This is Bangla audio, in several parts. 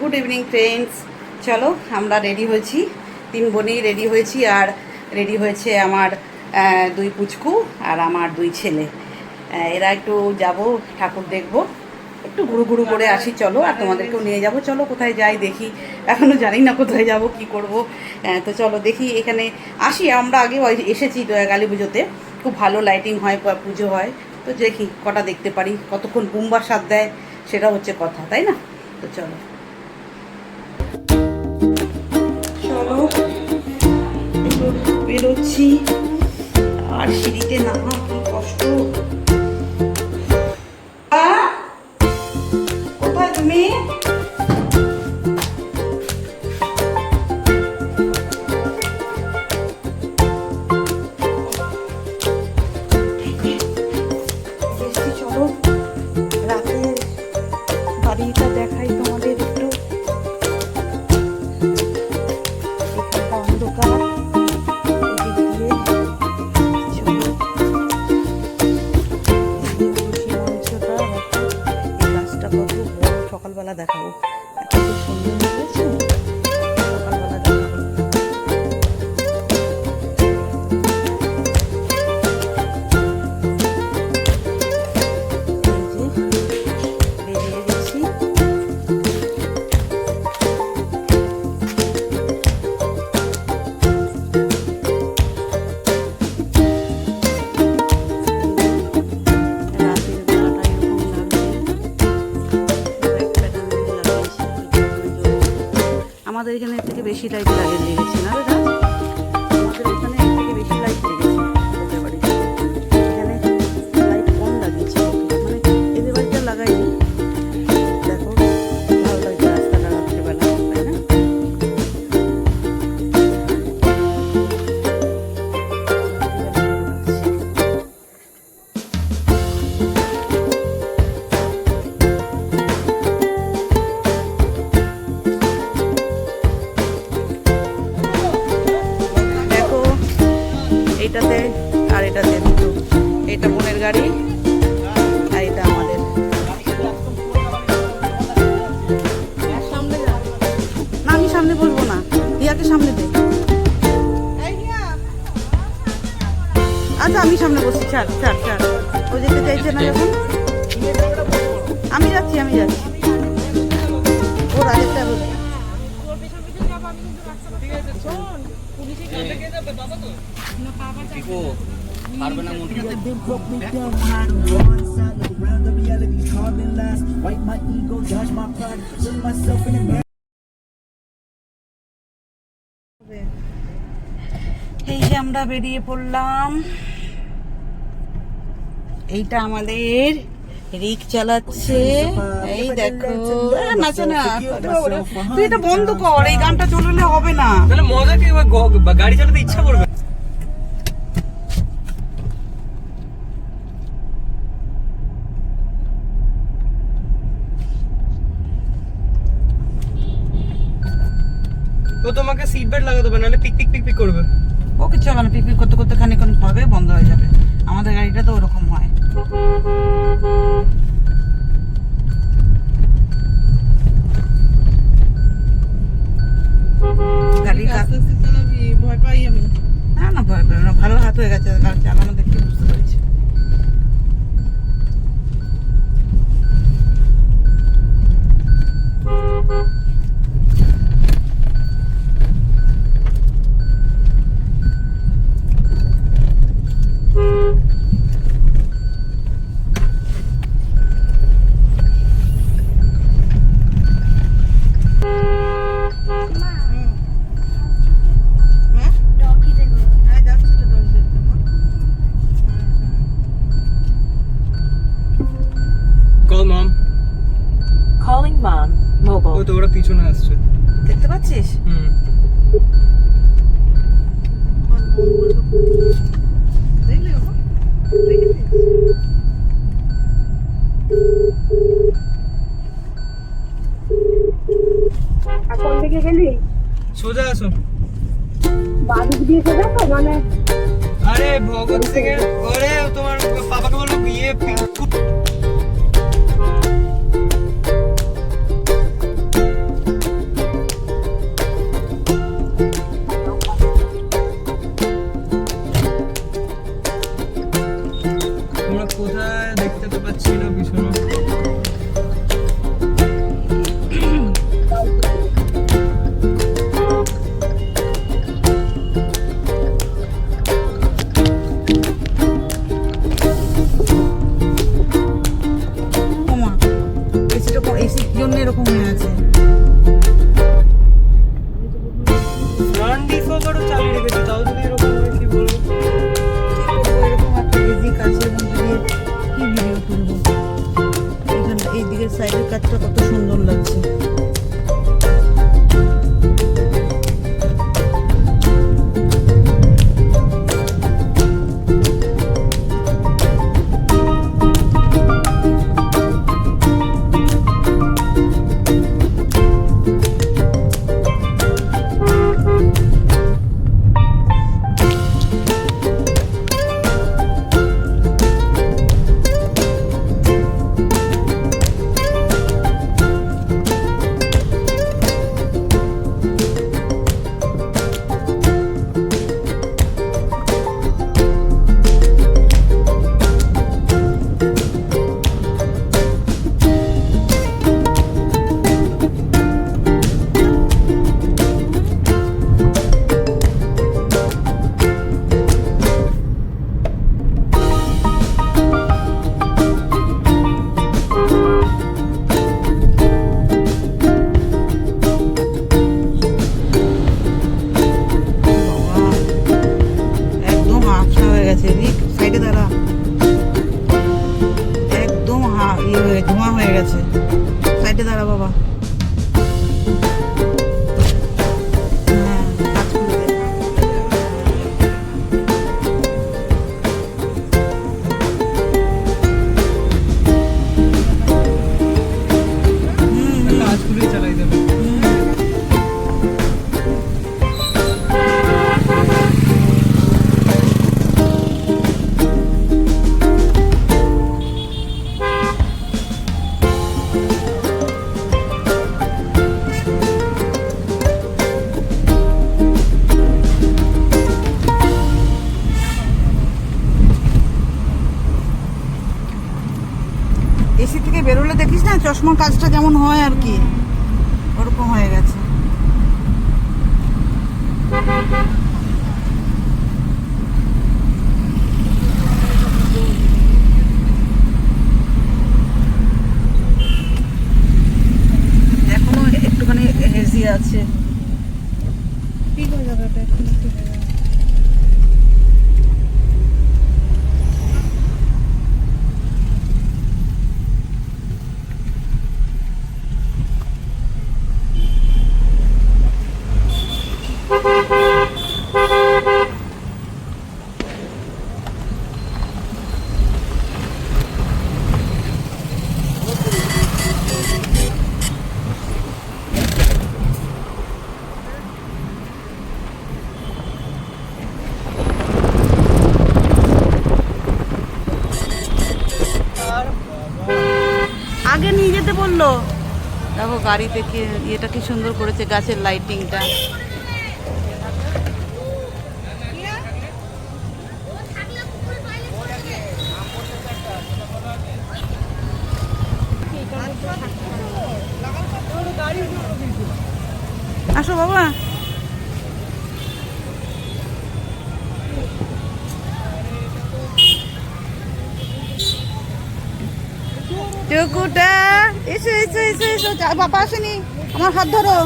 Good evening friends. চলো, আমরা রেডি হয়েছি। তিন বোনেই রেডি হয়েছি আর রেডি হয়েছে আমার দুই পুচকু আর আমার দুই ছেলে। এরা একটু যাব, ঠাকুর দেখব। একটু ঘুরু ঘুরু করে আসি, চলো, আর তোমাদেরকেও নিয়ে যাব। চলো, কোথায় যাই দেখি। এখনও জানি না কোথায় যাব, কি করব। তো চলো, দেখি এখানে আসি। আমরা আগে এসেছি কালী পুজোতে। খুব ভালো লাইটিং হয় পুজো হয়। তো দেখি, কটা দেখতে পারি। কতক্ষণ বুম্বার স্বাদ দেয়, সেটা হচ্ছে কথা, তাই না? তো চলো। চলো একটু বেরোচ্ছি আর সিঁড়িতে নামা কি কষ্ট! কোথায় তুমি এই যে আমরা বেরিয়ে পড়লাম। এইটা আমাদের রিক চালাচ্ছে। এই দেখো। নাচো না তুই এটা বন্ধ কর। এই গানটা চললে হবে না। তাহলে মজা কি? গাড়ি চালাতে ইচ্ছা করবে ও তোমাকে সিট বেল্ট লাগাতে হবে নাহলে পিক পিক পিক পিক করবে ওকে চলো না পিকপিক করতে করতে খানিক্ষণ হবে বন্ধ হয়ে যাবে। আমাদের গাড়িটা তো ওরকম হয়। গাড়ি কা- না না ভয় পেও না ভালো হাত হয়ে গেছে গাড়ি চালানো দেখতে বুঝতে পেরেছি। পিছনে আসছে যেমন হয় আর কি। ওরকম হয়ে গেছে। এখনও একটুখানি হেজি আছে। আগে নিয়ে যেতে বলল। দেখো গাড়িতে কি ইয়েটা কি সুন্দর করেছে গাছের লাইটিংটা আসো বাবা। টুকুটা। এসো এসো এসো এসো। বাবা, আসেনি। আমার হাত ধরো।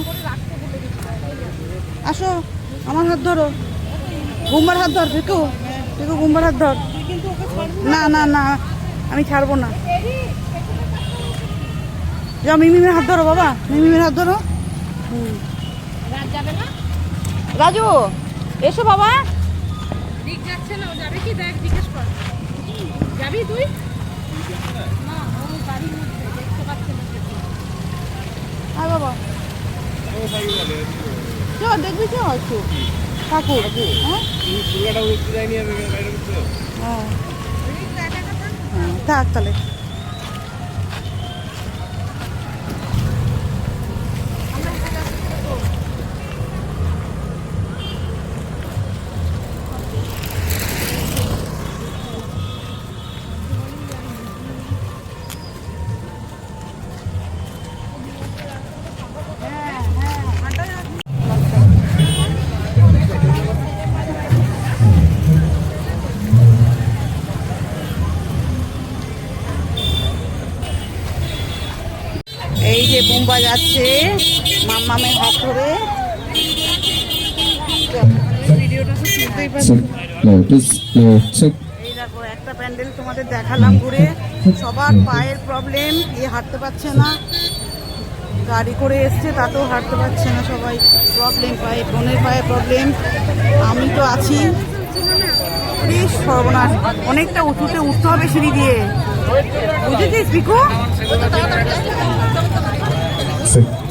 আসো, আমার হাত ধরো। গুম্বার হাত ধর দেখো দেখো গুম্বার হাত ধর। না না না, আমি ছাড়বো না। যাও মিমিমের হাত ধরো, বাবা। মিমিমের হাত ধরো। রাজু, এসো, বাবা। যাচ্ছে না যাবে কি? দেখ, জিজ্ঞেস কর। যাবি তুই না ও গাড়ির মধ্যে দেখতে পাচ্ছে না আয় বাবা? চ দেখবি চ একটু। হ্যাঁ? হ্যাঁ। হ্যাঁ, থাক তাহলে। যাচ্ছে মাম্মামের হাত ধরে একটা প্যান্ডেল তোমাদের দেখালাম ঘুরে। সবার পায়ের প্রবলেম এ হাঁটতে পারছে না। গাড়ি করে এসছে তাতেও হাঁটতে পারছে না সবাই। প্রবলেম পায়ে বোনের পায়ে প্রবলেম আমি তো আছি। সর্বনাশ অনেকটা উঁচুতে উঠতে হবে সিঁড়ি দিয়ে। বুঝেছিস পিকু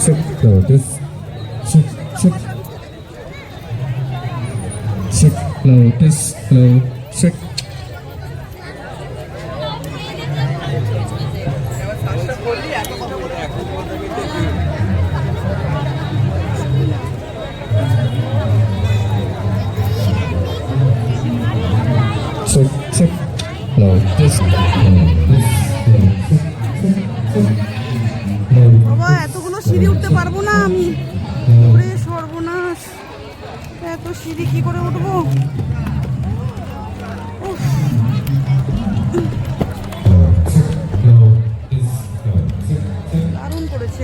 チェックです。チェッ、チェッ。チェック、ローです。ロー、チェック。এত সিঁড়ি কি করে উঠবো? দারুণ করেছে।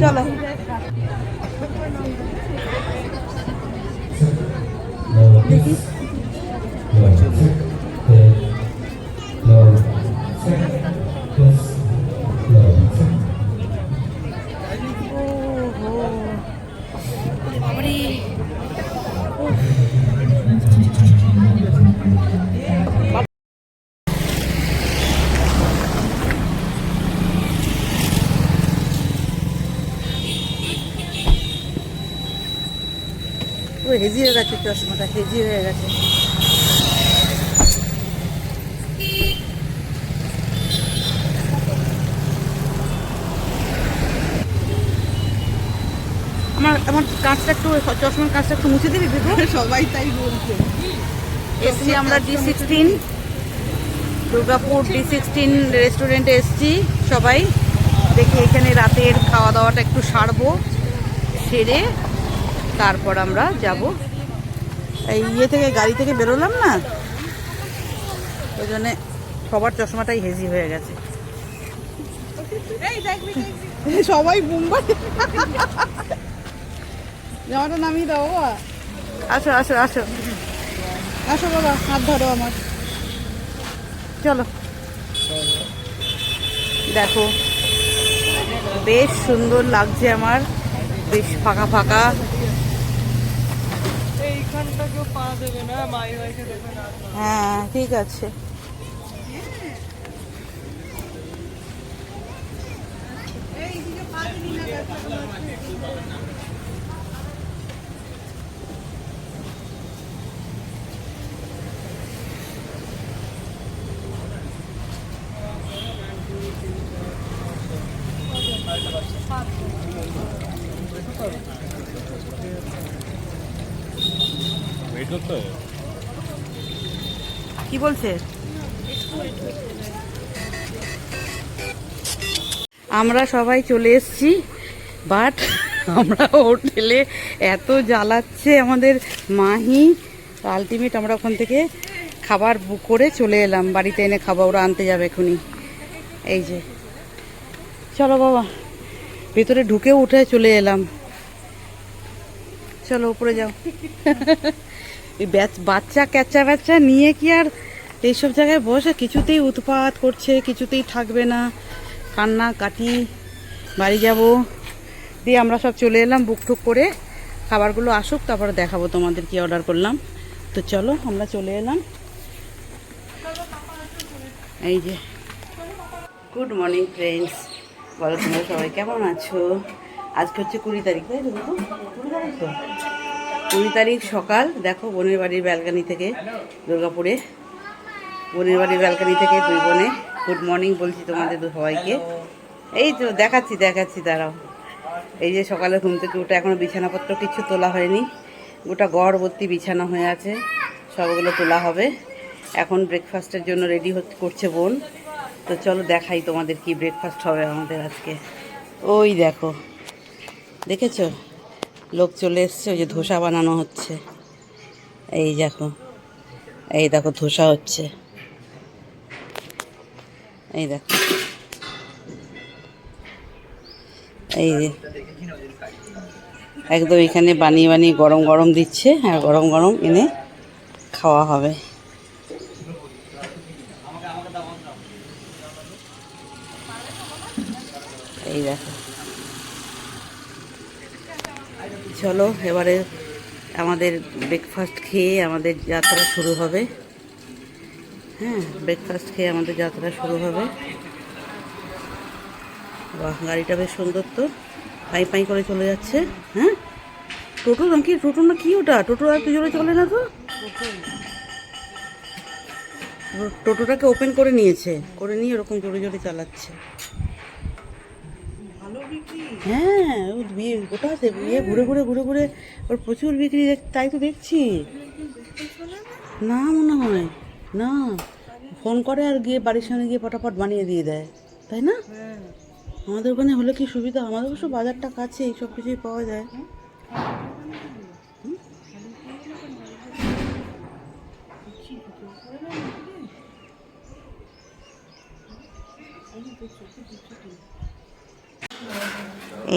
চলো। দেখি গেছে চশমাটা হেজি হয়ে গেছে। আমার আমার কাঁচটা একটু চশমার কাঁচটা একটু মুছে দিবি সবাই তাই বলছে। এসছি আমরা D sixteen Durgapur D sixteen রেস্টুরেন্টে এসছি সবাই। দেখি এখানে রাতের খাওয়া দাওয়াটা একটু সারবো সেরে তারপর আমরা যাব। এই ইয়ে থেকে গাড়ি থেকে বেরোলাম না? ওই জন্যে সবার চশমাটাই হেজি হয়ে গেছে। সবাই মুম্বাই। জামাটা নামিয়ে দাও বাবা। আসো আসো আসো। আসো বাবা হাত ধরো আমার। চলো। দেখো বেশ সুন্দর লাগছে আমার। বেশ ফাঁকা ফাঁকা এইখানটা কেউ পা দেবে না মাই ভাইকে দেবে না হ্যাঁ ঠিক আছে। কি বলছে আমরা সবাই চলে এসেছি বাট আমরা হোটেলে এত জ্বালাচ্ছে আমাদের মাহি। আলটিমেট আমরা ওখান থেকে খাবার বুক করে চলে এলাম। বাড়িতে এনে খাবার ওরা আনতে যাবে এখনই। এই যে। চলো বাবা, ভেতরে ঢুকে উঠে চলে এলাম। চলো উপরে যাও। এই ব্যাচ- বাচ্চা ক্যাচা ব্যাচ্চা নিয়ে কি আর এইসব জায়গায় বসে কিছুতেই উৎপাত করছে, কিছুতেই থাকবে না। কান্না কাটি, বাড়ি যাব। দিয়ে আমরা সব চলে এলাম বুক টুক করে। খাবারগুলো আসুক, তারপরে দেখাবো তোমাদের কি অর্ডার করলাম। তো চলো, আমরা চলে এলাম। এই যে। গুড মর্নিং ফ্রেন্ডস বলো তোমরা সবাই কেমন আছো? আজকে হচ্ছে কুড়ি তারিখ, তাই তো কুড়ি তারিখ তো? কুড়ি তারিখ সকাল, দেখো বোনের বাড়ির ব্যালকানি থেকে দুর্গাপুরে। বোনের বাড়ির ব্যালকানি থেকে দুই বোনে। গুড মর্নিং বলছি তোমাদের সবাইকে। এই তো দেখাচ্ছি দেখাচ্ছি, দাঁড়াও। এই যে সকালে ঘুম থেকে উঠে এখনও বিছানাপত্র কিছু তোলা হয়নি। গোটা গড় ভর্তি বিছানা হয়ে আছে। সবগুলো তোলা হবে। এখন ব্রেকফাস্টের জন্য রেডি করছে বোন। তো চলো দেখাই তোমাদের কি ব্রেকফাস্ট হবে আমাদের আজকে। ওই দেখো। দেখেছ? লোক চলে এসছে, ওই যে ধোসা বানানো হচ্ছে। এই দেখো। এই দেখো, ধোসা হচ্ছে। এই দেখো। এই একদম এখানে বানিয়ে বানিয়ে গরম গরম দিচ্ছে আর গরম গরম এনে খাওয়া হবে। এই দেখো। চলো, এবারে আমাদের ব্রেকফাস্ট খেয়ে আমাদের যাত্রা শুরু হবে। হ্যাঁ ব্রেকফাস্ট খেয়ে আমাদের যাত্রা শুরু হবে। বাহ গাড়িটা বেশ সুন্দর তো। পাই পাই করে চলে যাচ্ছে হ্যাঁ? টোটো নাকি টোটো না কি ওটা? টোটো আর জোরে চলে না তো? টোটোটাকে ওপেন করে নিয়েছে করে নিয়ে ওরকম জোরে জোরে চালাচ্ছে। হ্যাঁ ও বিয়ে গোটা আছে বিয়ে ঘুরে ঘুরে ঘুরে ঘুরে ওর প্রচুর বিক্রি দেখ- তাই তো দেখছি। না মনে হয়। না ফোন করে আর গিয়ে বাড়ির সামনে গিয়ে ফটাফট বানিয়ে দিয়ে দেয়, তাই না? আমাদের ওখানে হলে কি সুবিধা? আমাদের অবশ্য বাজারটা কাছে, এই সব কিছুই পাওয়া যায়।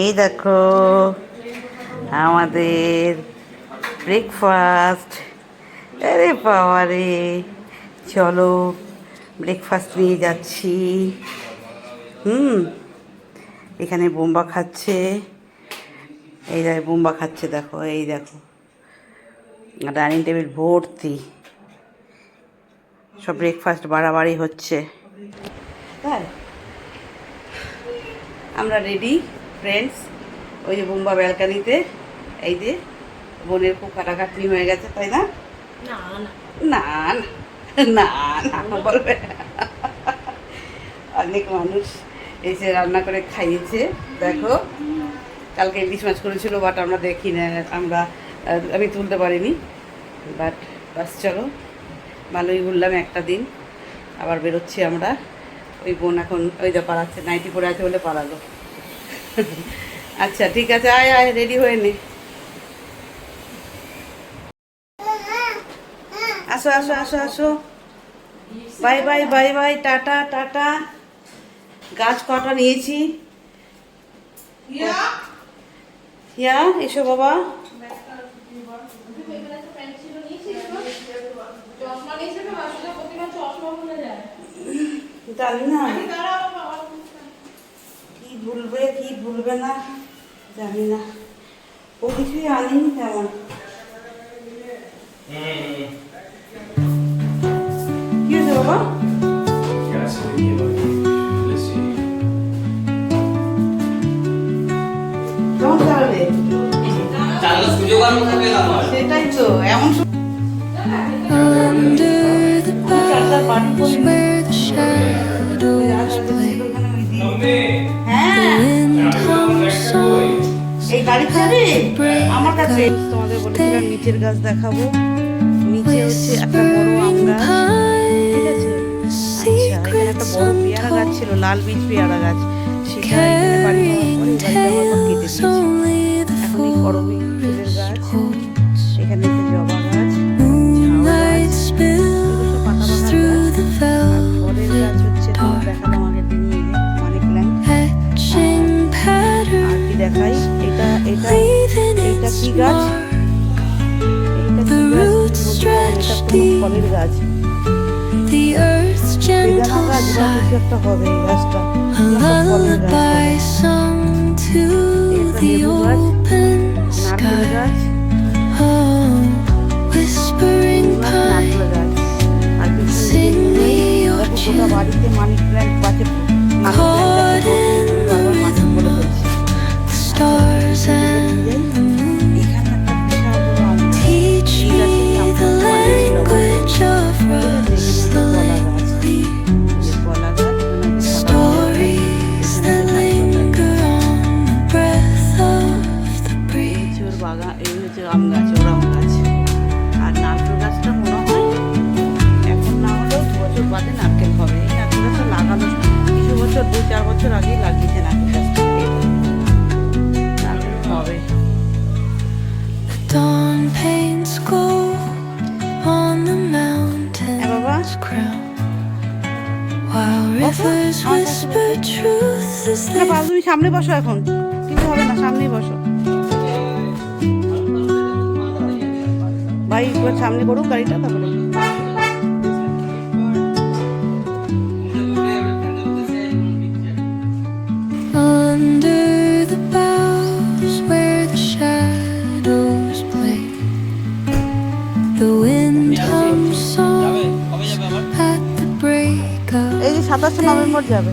এই দেখো, আমাদের ব্রেকফাস্ট আরে বাবা রে চলো ব্রেকফাস্ট নিয়ে যাচ্ছি। হুম এখানে বোম্বা খাচ্ছে। এই দেখো বোম্বা খাচ্ছে দেখো এই দেখো। ডাইনিং টেবিল ভর্তি। সব ব্রেকফাস্ট বাড়াবাড়ি হচ্ছে। তাই? আমরা রেডি ফ্রেন্ডস ওই যে বোম্বা ব্যালকানিতে এই যে বোনের খুব কাটাকাটি হয়ে গেছে তাই না। না না। না না, বলবে অনেক মানুষ এসে রান্না করে খাইয়েছে, দেখো। কালকে ইলিশ মাছ করেছিল বাট আমরা দেখি না, আমরা আমি তুলতে পারিনি। বাট বাস চলো, ভালোই ঘুরলাম একটা দিন। আবার বেরোচ্ছি আমরা। ওই বোন এখন ওই যা পালাচ্ছে, নাইটি পরে আছে বলে পালালো। আচ্ছা ঠিক আছে, আয় আয় রেডি হয়ে নে। আসো আসো আসো আসো। Bye bye bye bye, tata tata. গাছ কটা নিয়েছি। ইয়া এসো বাবা। জানি না। কি ভুলবে কি ভুলবে না, জানি না। ও কিছুই আনেনি তেমন। কি বাবা সেটাই তো, এমন হ্যাঁ। এই গাড়ি আমার কাছে। তোমাদের বলেছিলাম নিচের গাছ দেখাবো। নিচে হচ্ছে একটা বড় আম একটা বড় পেয়ারা গাছ ছিল, লাল বীজ পেয়ারা গাচ সেটা এখানে বাড়ি ফুলের গাছ. এখানে জবা গাছ গাছ দেখাই? এটা এটা এটা কি গাছ? গাছ? এটা ফলের গাছ। Gentle sigh, a lullaby sung to the open sky. Oh, whispering pine, Sing me your tune. তুমি সামনে বসো এখন। কিছু হবে না সামনে বসো। ভাই সামনে করুক গাড়িটা তারপরে সাতাশে নভেম্বর যাবে।